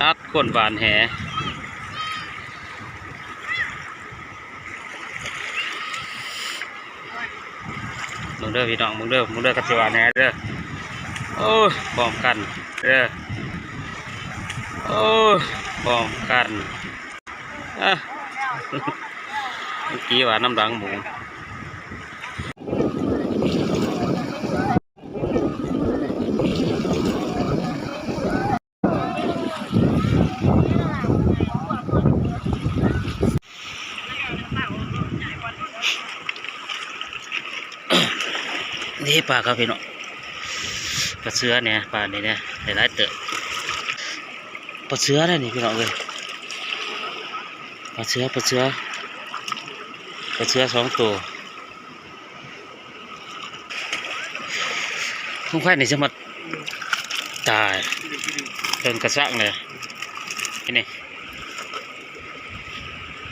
อัดก้นบานแหมึงเด้อพี่น้องมึงเด้อมึงเด้อกระสิบานแหเด้อโอ้ยพร้อมกันเด้อโอ้ยพร้อมกันอะเมื่อกี้ว่าน้ำดังหมูี่ปลาครับพี่น้องปลาเสือเนี่ยปลานี่เนี่ยหลายเตอะปลาเสือนี่นี่พี่น้องเลยปลาเสือปลาเสือปลาเสือสองตัวทุกท่านนี่จะมาตายเป็นกระซังเลยนี่นี่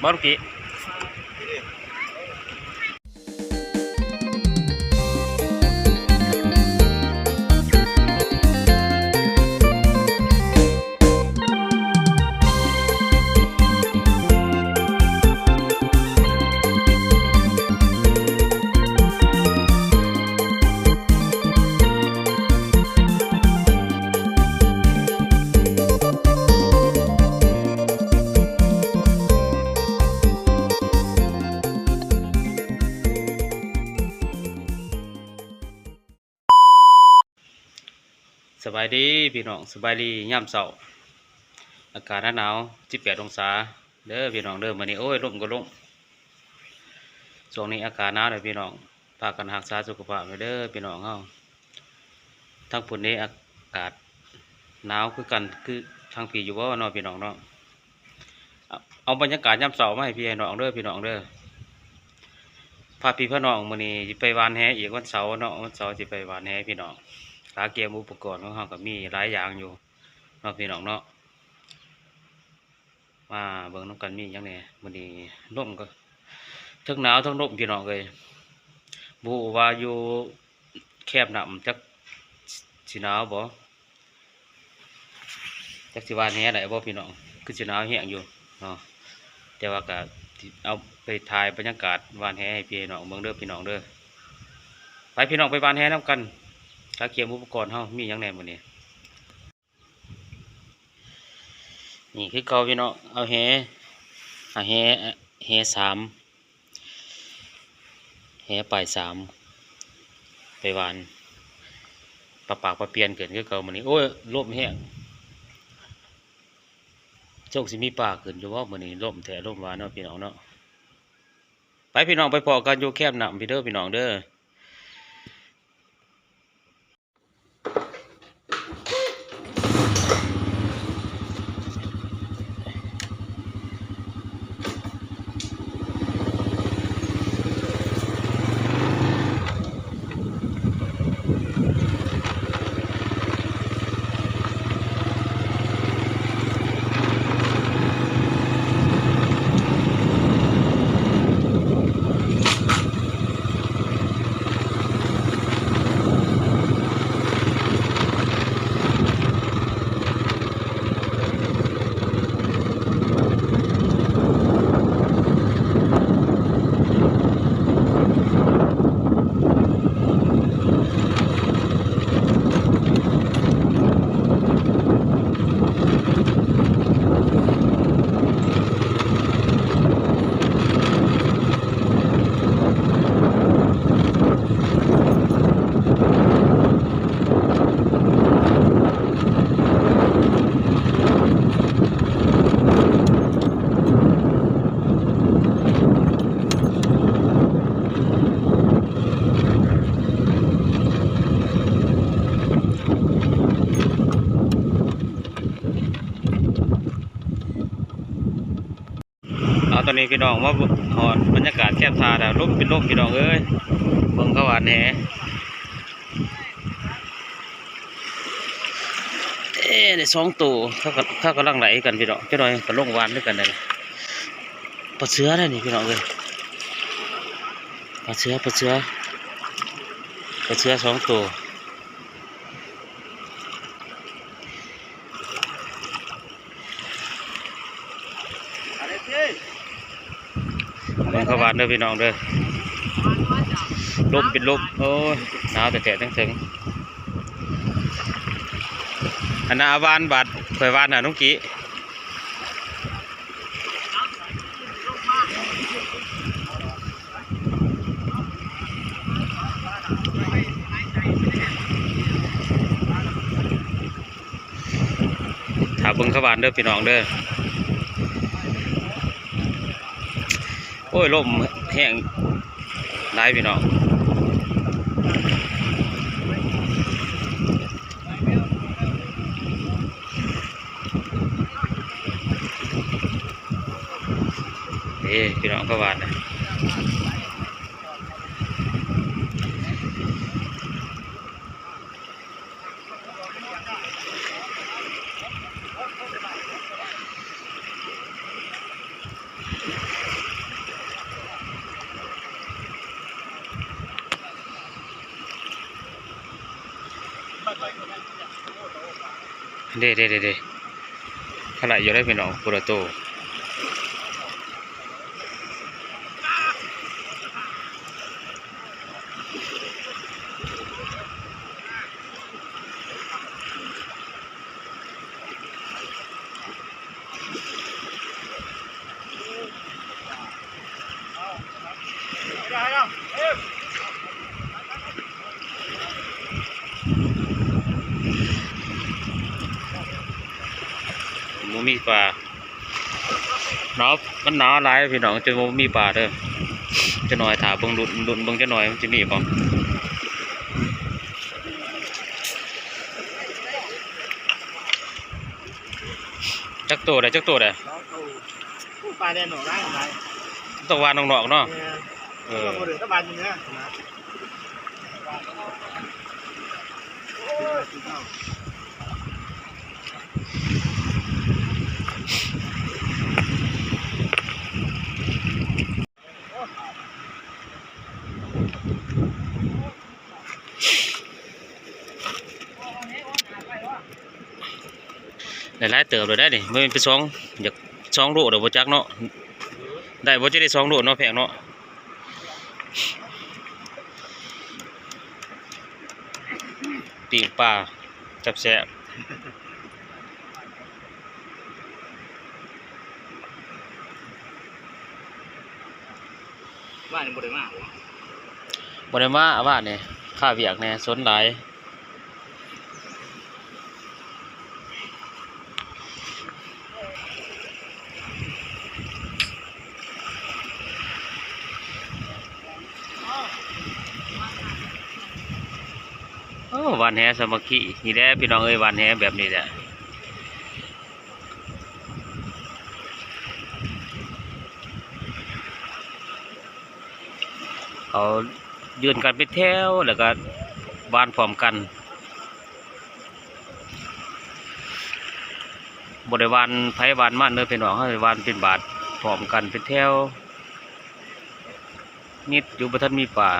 บารุกิส บายดีพี่น้องสบายดีย่ำเสาอากาศหนาว18องศาเด้อพี่น้องเด้อมื้อนี้โอ้ยลมก็ลมช่วงนี้อากาศหนาวเลยพี่น้องพากันรักษาสุขภาพเด้อพี่น้องเฮาทั้งพุ่นนี้อากาศหนาวคือกันคือทางพี่อยู่บ่เนาะพี่น้องเนาะเอาบรรยากาศย่ำเสาร์มาให้พี่ให้น้องเด้อพี่น้องเด้อพาพี่พี่น้องมื้อนี้ไปวานแหอีกวันเสาร์เนาะวันเสาร์สิไปวานแหพี่น้อง ขาเกมอุปกรณ์ของเขาก็มีหลายอย่างอยู่นาะพี่น้องเนาะมาเบิ่งน้ำกันมีอย่างไงมันนี้ร่มก็ทั้งหนาวทั้งร่มพี่น้องเลยบูว่าอยู่แคบหนำจักสิหนาวบ่จักสิวานแห่ไหนบ่พี่น้องคือสิหนาวแห้งอยู่เนาะแต่ว่าก็สิเอาไปถ่ายบรรยากาศวานแหให้พี่น้องเบิ่งเด้อพี่น้องเด้อไปพี่น้องไปวานแหน้ำกัน ถ้าเกียมอุปกรณ์เฮามีหยังแหน่หมดนี่นี่คือเกาพี่น้องเอาแหเอาแหแหสามแหปลายสามไปหวานปลาปากปลาเปลี่ยนเกินคือเก่ามันนี่โอ้ยลมแห้งโจกสิมีปลาขึ้นอยู่ว่ามันนี่ลมแถลมหวานเนาะพี่น้องเนาะไปพี่น้องไปพอกันอยู่แคบหนำพี่เด้อพี่น้องเด้อ ตอนนี้พี่น้องว่าหอนบรรยากาศแคบทาแล้วลมเป็นลมพี่น้องเอ้ยเบิ่งเขาหวานแหเอ๊ะในสองตัวเขาก็เขากำลังไหลกันพี่น้องเจ้าหน่อยก็ลงวานด้วยกันเลยปลาเสือได้นี่พี่น้องเอ้ยปลาเสือปลาเสือปลาเสือสองตัว เบิ่งเขวานเด้อพี่น้องเด้อลมเป็นลมโอ้ยหนาวแต่แต่ทั้งถึงอันนาวานบาดข่อยวานน่ะนุ้งกี้ถ้าเบิ่งขาหวานเด้อพี่น้องเด้อ โอ้ยลมแห้งได้พี่น้องเอ้พี่น้องก็วาดนะ เด้เด้เด้เด้ขนาดอยู่ได้พี่น้องปุระโตหมูมีปลาหนาวมัน หนาวหลายพี่น้องจนบ่มีปลาเด้อจะหน่อยถาเบิ่งดุนดุนเบิ่งจะหน่อยมันจะมีบ่จักตัวได้จักตัวได้ปลาแดนหนองได้อะไรต้องวานนอกๆเนาะเนี่ยเอเอออคนอื่นก็บานอยู่เนี่ย นะหลายๆเติบเลยได้นี่บ่แม่นไปสองอยากสองโลเด้อบ่จักเนาะได้บ่จะได้สองโลเนาะแพงเนาะปิ้งปลาจับแซ่บบ้านบริมาบ่ได้มาว่านี่ค่าเวียกแหน่สนหลายโอ้ หวานแหสมัคคีนี่แหละพี่น้องเอ้ยวานแหแบบนี้แหละเขายืนกันเป็นแถวแล้วก็หวานพร้อมกันบริวานไผหวานมันเด้อพี่น้องเฮาสิวานเป็นบาทพร้อมกันเป็นแถวนิดอยู่บ่ทันมีป่า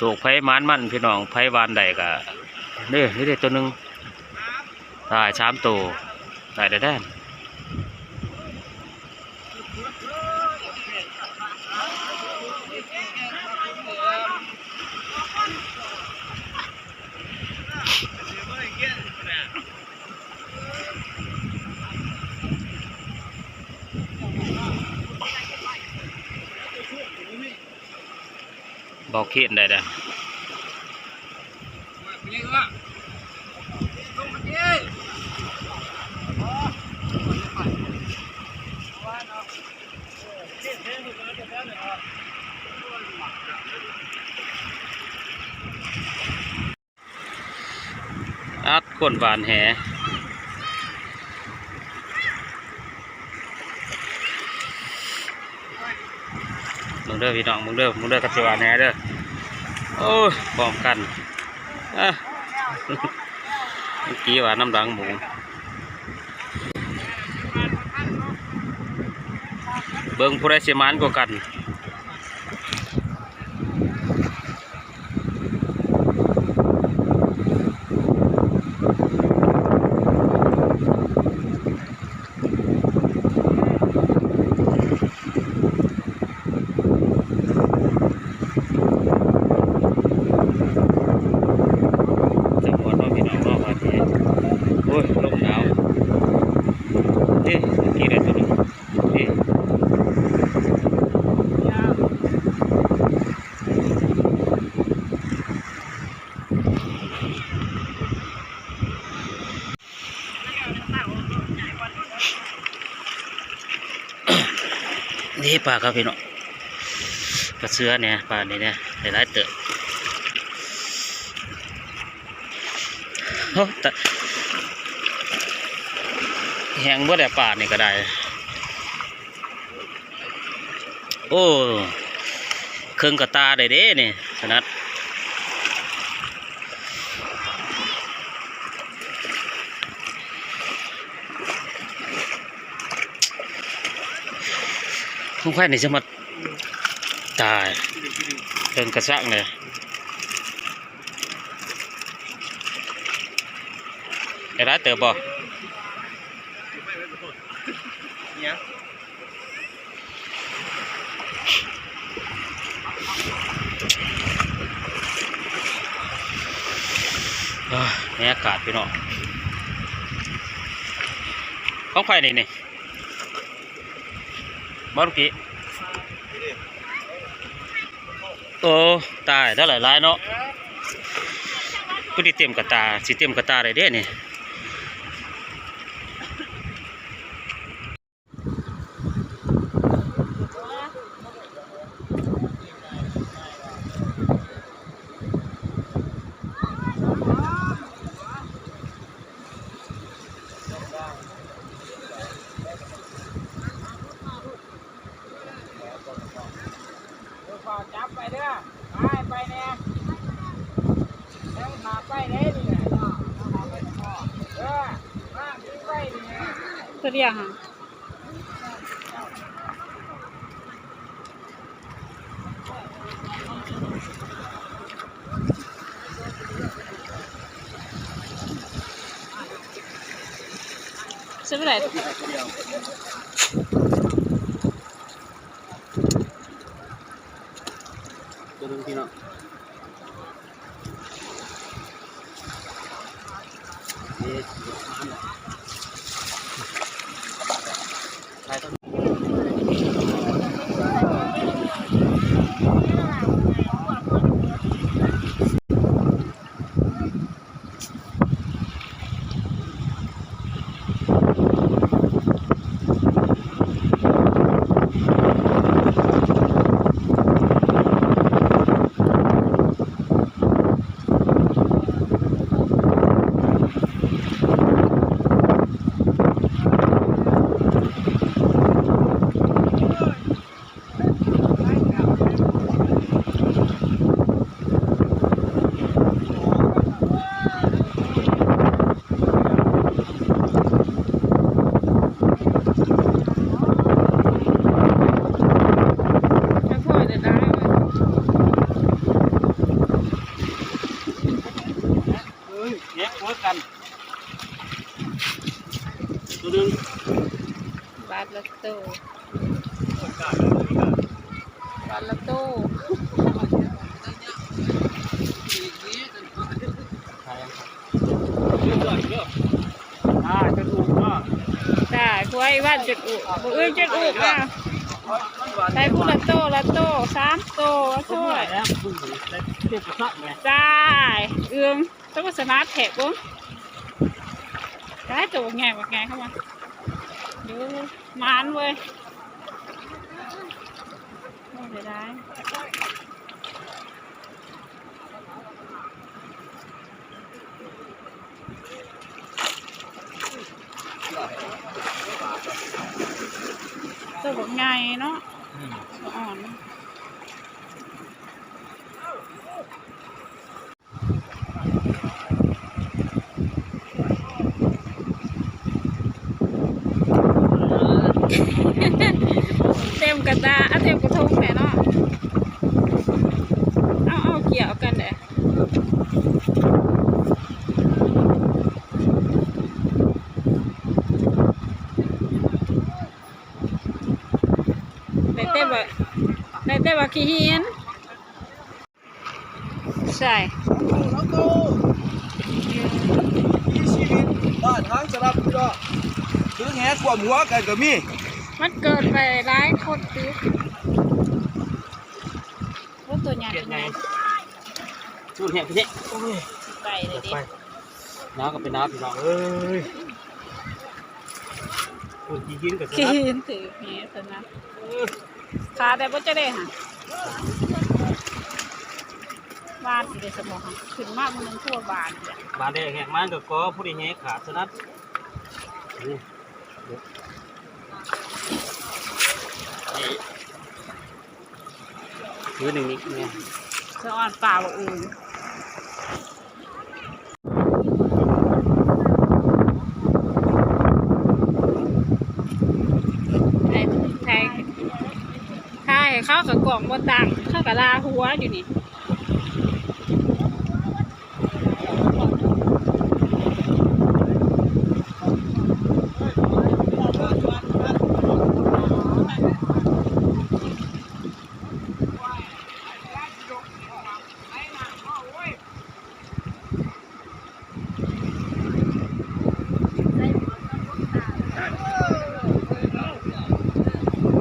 สูกไผ่มันมันพี่น้องไผ่วานใดกะนี่นี่เด็ตัวหนึ่งตายสามตัวตายได้แท้ บอกเขียนได้เด้ออัดคนหวานแห เด้อพี่น้องมึงเด้อมึงเด้อกับสิวานแหเด้อโอ้ยพร้อมกันอะเมื่อกี้ว่าน้ำดังหมูเบิ่งผู้ใดสิมานกว่ากัน ปลาครับพี่น้องปลาเสือเนี่ยปลานี่เนี่ยหลายเติบโอ้แต่แหงบ่ได้ปลาเนี่ยก็ได้ โอ้เครื่องกระตาได้เด้นี่ยขนาด คงไข่นี่จะมาตายเครื่งกระซักเลยไอ้ร้ายเติบบ่เนี่ยอากาศพี่น้องของไข่นี่นี่ บ้าลูกกี้โอ้ตายได้หลายหลายๆเนาะกูดีเต็มกระตาสิเต็มกระตาเลยเด้เนี่ยากจับไปเด้อไปไปแน่แล้วหาไปเด้นี่เออมาทิ้งไปนี่ ตัวเดียวค่ะซื้อไปไหน ตัวนึงพี่น้องใช่ต้น จะพ่อจะได้ไหม เฮ้ย แยกหัวกัน ตัวนึงบาทละโตบาทละโตอ่าจะถูกเนาะได้พวกไอ้บ้าจุดอุบ่เอ้ยจุดอุอะใส่ผู้ละโตละโตสามโตละโตแล้วคุณได้เทียบกับซักไงได้เอื้อง ต้องมาสมาร์ทแท็กบุ้งได้ตัวไงบักไงเข้ามาดูมานเว้ยโอ้เดี๋ยวได้ตัวบักไงเนาะตัวอ่อน เต็มกระตาอะเต็มกระทงแหน่เนาะเอาเอาเกี่ยวกันเด้ได้เต็มบ่ ได้เต็มบ่ขี้เหียนใช่แล้วก็มีชีวิตบ้านทางสลับก็ถึงแหกวมหัวกันก็มีมันเกิดไปร้ายคนติว่าตัวใหญ่เป็นไงสูดแหกพี่เจ๊ไก่เลยดิน้ำก็เป็นน้ำพี่น้องเอ้ยคนขี้กินกับสกินับนถือแหสนะ ขาแต่บ่จะได้ค่ะบานสิได้สมองค่ะขึ้นมากมันนึงทั่วบานเนี่ยบานได้แหกมันก็ก็ผู้ใดแหกขาดสนัดนี่ถือหนึ่งนิดเนี่ยสะอ่อนป่าอื่นไอ้ไทยใช่ เข้ากับกล่องบนตังเข้ากับลาหัวอยู่นี่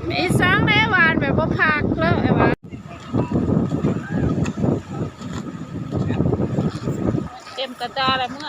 มีสังแน่วานแบบว่าพักแล้วไอ้วานเต็ม กระจาอะไรเมื่อ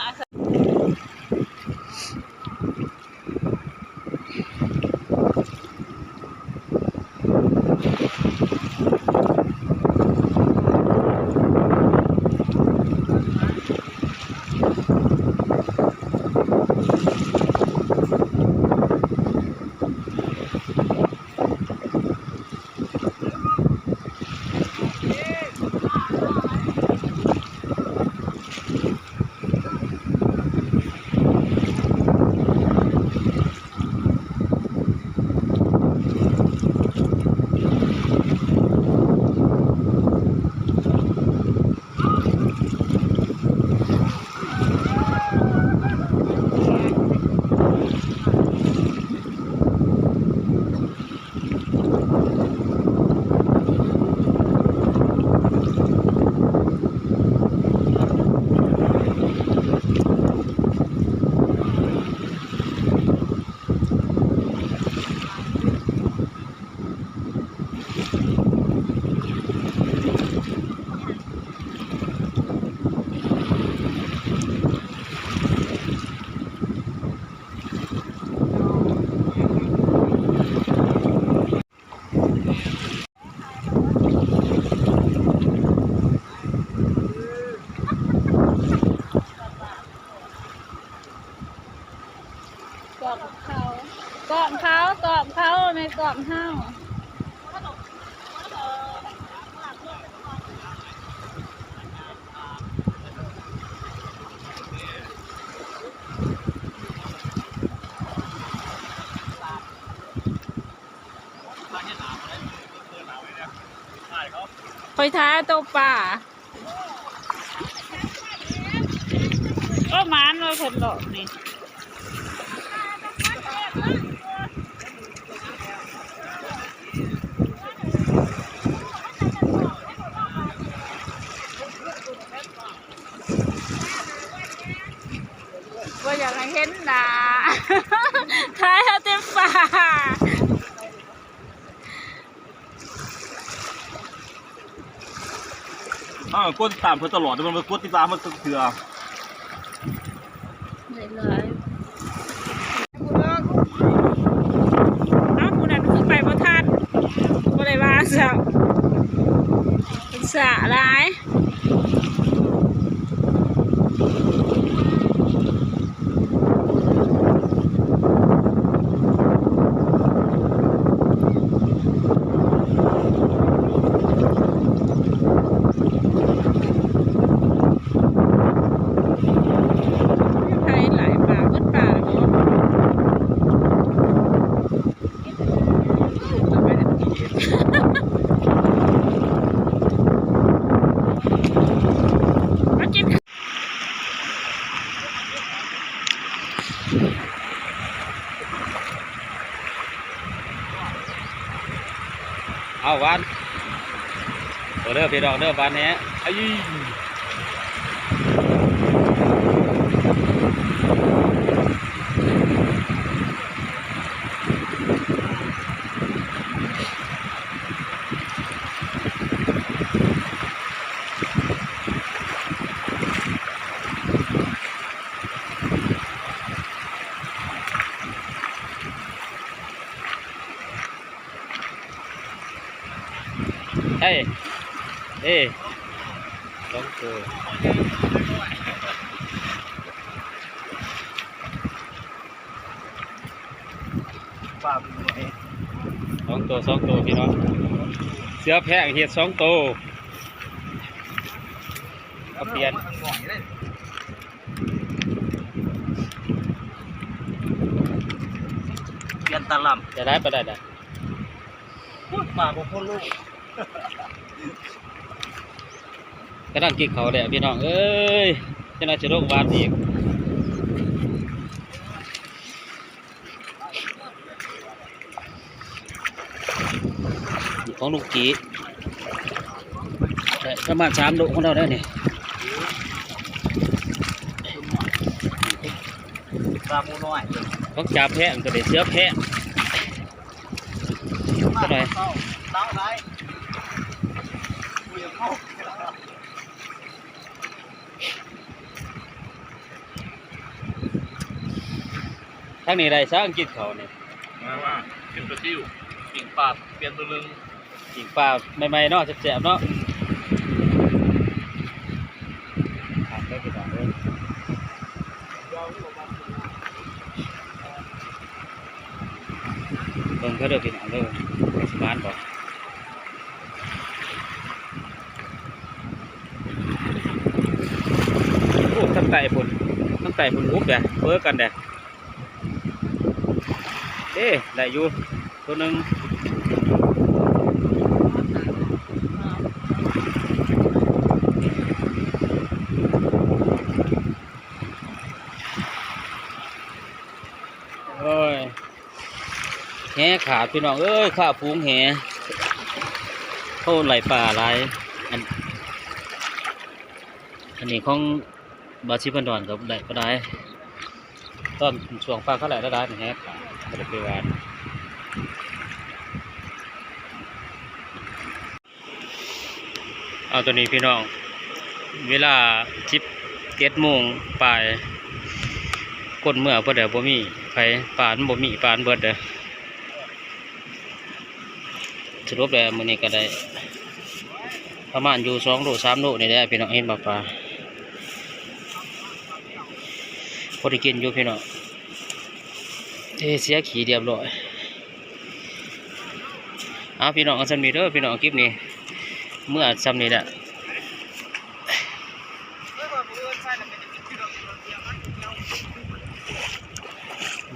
เขากล่อมเขากล่อมเขาในกล่อมเฮาคอยท้าตัวป่าก็มานเลยคนหลอกนี่ อยากให้เห็นหนาท้ายเอาเต็มป่าอ่ากดตามเพิ่นตลอดแต่มันมากดติดตามมันเถื่อเลยเลยเอาผู้นั้นคือไปบ่ทันบ่ได้ว่าเจ้าเป็นสาหลาย พี่น้องเด้อบ้านนี้ไอ้哎。Hey. เอ้สองตัวปลาเป็นไงสองตัวสองตัวพี่น้องเสือแพะเห็ดสองตัวก็เปลี่ยนเปลี่ยนตาลจะได้ไปได้ได้ำพูดปากของพ่อลูก กำลังกินเขาวแหละพี่น้องเอ้ยจะน่าจะโรคหวานอีกของลูกกีได้ประมาณสามโลของเราได้เนี่ยปลาหมูน้อยของจ่าแพะมันก็ได้เสือแพะเท่าไหร่ เต้าเต้าไรคุยกับเขา ทั้งนี้ได้สร้างกินเขาวเนี่ยมาว่ากินปลาซิวปิ่งปลาเปลี่ยนตัวนึงกินปลาใหม่ๆเนาะแซ่บๆเนาะขาดได้กี่บาทเลยเบิ่งเขาเด้อพี่น้องเด้อสมานบอกโอ้ทั้งไต่พุ่นทั้งไต่พุ่นอุ๊บเด้อเบิ่กันเด้อเด้ได้อยู่ตัวหนึ่งโอ้ยแหขาดพี่น้องเอ้ยข้าพุงแหโทษไหลป่าไหลายอันอันนี้ของบาชิบันดอนกับไหลก็ได้ตอนช่วงฟ้าเขาไหลได้ได้แหขาด ไม่ได้ไปวานเอาตัวนี้พี่น้อง เวลาจิบเจ็ดโมงปลายก้นเมื่อเพื่อเดี๋ยวบ่มีไผปานบ่มีปานเบิดเด้อสรุปแล้วมื้อนี้ก็ได้ประมาณอยู่สองโลสามโลนี่แหละพี่น้องเห็นบ่ปลาพอได้กินอยู่พี่น้อง เสียขี้เรียบร้อยเอาพี่น้องอาซันมีเด้อพี่น้องคลิปนี้ เมื่อซ้ำนี้แหละ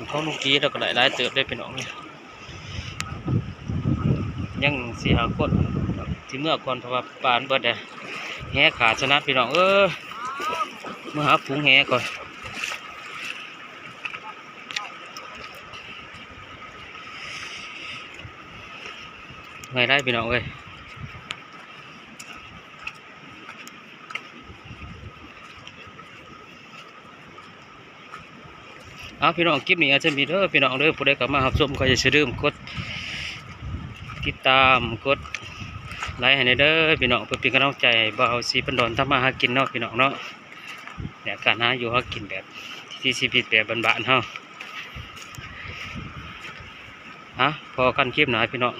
เขาลูกกี้เราก็ได้หลายเติบได้เป็นน้องเนี่ยยังสี่หาคนที่เมื่อก่อนเพราะว่าปานเบิดเลยแหขาดชนะพี่น้องเออมาหาฝูงแหก่อน ไงได้พี่น้องเอ้ยเอาพี่น้องคลิปนี้อาจจะมีเด้อพี่น้องเด้อผู้ใดกลับมาหับชมก็อย่าลืมกดติดตามกดไลค์ให้เด้อพี่น้องเพื่อเป็นกำลังใจให้บ่าวสีปันดอนทำมาหากินเนาะพี่น้องเนาะเนี่ยการหาอยู่หากินแบบที่ชีวิตแบบบ้านๆเฮาฮะพอกันคลิปหนาพี่น้อง